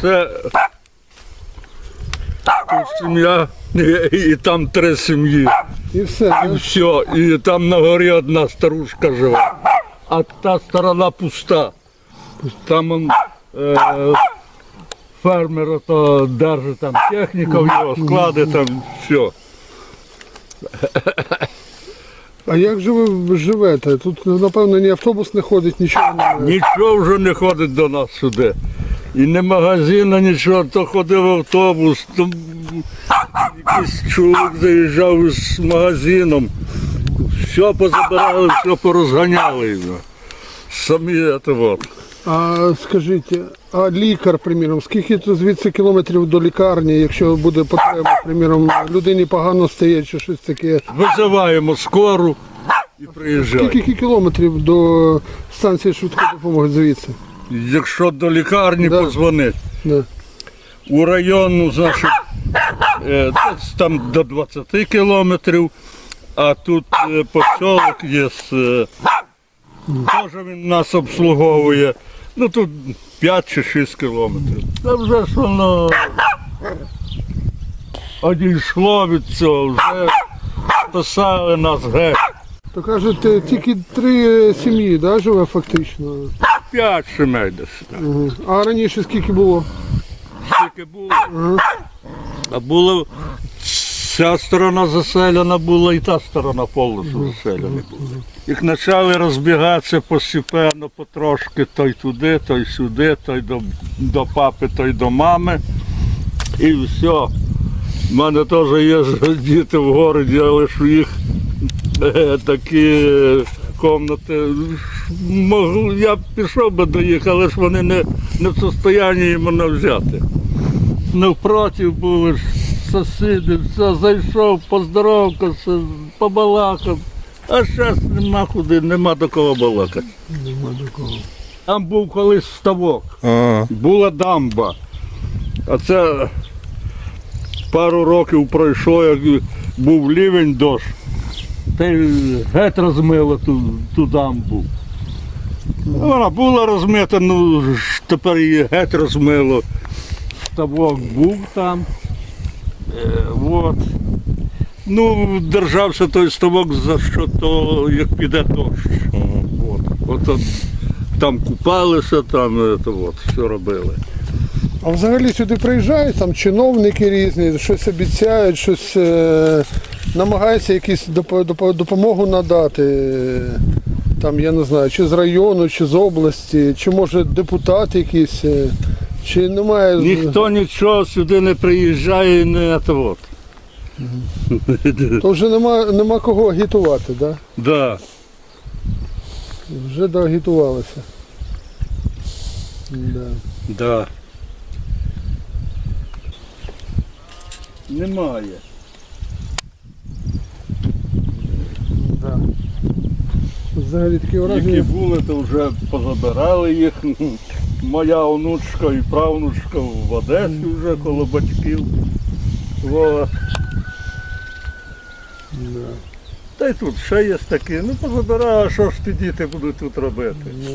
Це сім'я і, і там три сім'ї. І все. І все. І там на горі одна старушка живе. А та сторона пуста. Там он, е, фермер то держить там техніка в його склади, там все. А як же ви живете? Тут, напевно, ні автобус не ходить, нічого немає. Нічого вже не ходить до нас сюди. І не магазину, нічого, то ходив автобус, то якийсь чоловік заїжджав з магазином. Все позабирали, все порозганяли. його. Самі це от. А скажіть, а лікар, приміром, скільки тут звідси кілометрів до лікарні, якщо буде потреба, приміром, людині погано стає чи щось таке? Визиваємо скору і приїжджаємо. Скільки кілометрів до станції швидкої допомоги звідси? Якщо до лікарні Да. позвонить, Да. у районну, значить, е, там до 20 кілометрів, а тут е, поселок є, е, теж він нас обслуговує. Ну тут 5 чи 6 кілометрів. Та вже ж воно одійшло від цього, вже писали нас геть. То кажете, тільки три сім'ї да, живе фактично. П'ять сімей десь. А раніше скільки було? Скільки було? А було ця сторона заселена була і та сторона повністю заселена була. Як почали розбігатися постепенно, потрошки, той туди, той сюди, той до, до папи, той до мами. І все. У мене теж є ж діти в городі, але ж їх е, такі кімнати. Могу, я б пішов би до їх, але ж вони не, не в состоянні мене взяти навпроти були ж сусіди, все, зайшов, поздоровкався, побалакав. А зараз нема куди, нема до кого балакати. Нема до кого. Там був колись ставок, Ага. була дамба. А це пару років пройшло, як був лівень дощ. Та й геть розмило ту, ту дамбу. Вона була розмита, ну тепер її геть розмило. Ставок був там. Е, от. Ну, держався той ставок за що то, як піде дощ. От. От, от там купалися, там е, от, все робили. А взагалі сюди приїжджають там чиновники різні, щось обіцяють, щось е, якусь доп- доп- допомогу надати. Там, я не знаю, чи з району, чи з області, чи може депутат якийсь, е, чи немає. Ніхто нічого сюди не приїжджає і не це от. То вже нема, нема кого агітувати, да? Да. Вже доагітувалися. Да. Да. Немає. Взагалі такі Які були, то вже позабирали їх. Моя онучка і правнучка в Одесі вже коло батьків. Да. Та й тут ще є такі. Ну позабирали, а що ж ті діти будуть тут робити? Ну,